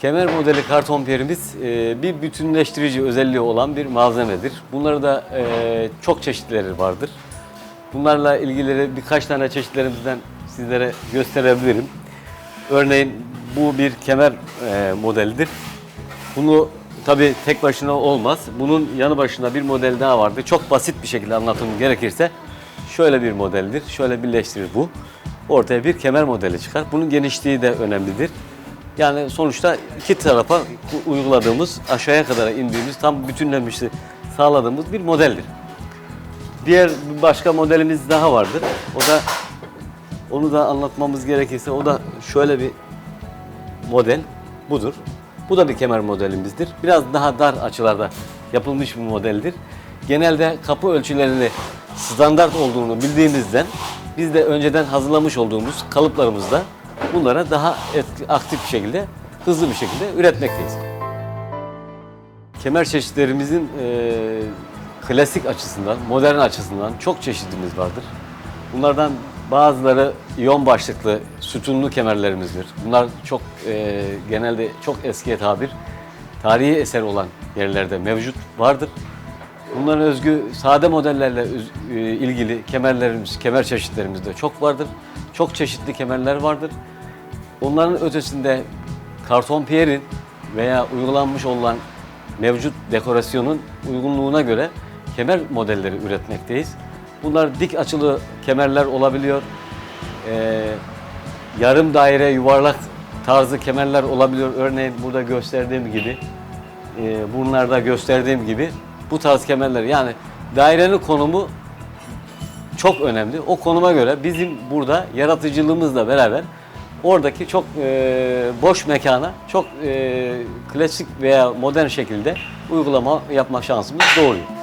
Kemer modeli karton pierimiz e, bir bütünleştirici özelliği olan bir malzemedir. Bunları da e, çok çeşitleri vardır. Bunlarla ilgili birkaç tane çeşitlerimizden sizlere gösterebilirim. Örneğin bu bir kemer e, modelidir. Bunu tabi tek başına olmaz. Bunun yanı başında bir model daha vardı. Çok basit bir şekilde anlatmam gerekirse şöyle bir modeldir. Şöyle birleştirir bu. Ortaya bir kemer modeli çıkar. Bunun genişliği de önemlidir. Yani sonuçta iki tarafa uyguladığımız, aşağıya kadar indiğimiz, tam bütünlemişti sağladığımız bir modeldir. Diğer başka modelimiz daha vardır. O da onu da anlatmamız gerekirse o da şöyle bir model budur. Bu da bir kemer modelimizdir. Biraz daha dar açılarda yapılmış bir modeldir. Genelde kapı ölçülerini standart olduğunu bildiğimizden biz de önceden hazırlamış olduğumuz kalıplarımızda bunlara daha aktif bir şekilde, hızlı bir şekilde üretmekteyiz. Kemer çeşitlerimizin eee, klasik açısından, modern açısından çok çeşidimiz vardır. Bunlardan bazıları iyon başlıklı sütunlu kemerlerimizdir. Bunlar çok eee, genelde çok eskiye tabir, tarihi eser olan yerlerde mevcut vardır. Bunların özgü sade modellerle e, ilgili kemerlerimiz, kemer çeşitlerimiz de çok vardır. Çok çeşitli kemerler vardır. Onların ötesinde karton pierin veya uygulanmış olan mevcut dekorasyonun uygunluğuna göre kemer modelleri üretmekteyiz. Bunlar dik açılı kemerler olabiliyor. Ee, yarım daire yuvarlak tarzı kemerler olabiliyor. Örneğin burada gösterdiğim gibi e, bunlarda gösterdiğim gibi bu tarz kemerler yani dairenin konumu çok önemli. O konuma göre bizim burada yaratıcılığımızla beraber oradaki çok e, boş mekana çok e, klasik veya modern şekilde uygulama yapma şansımız doğuyor.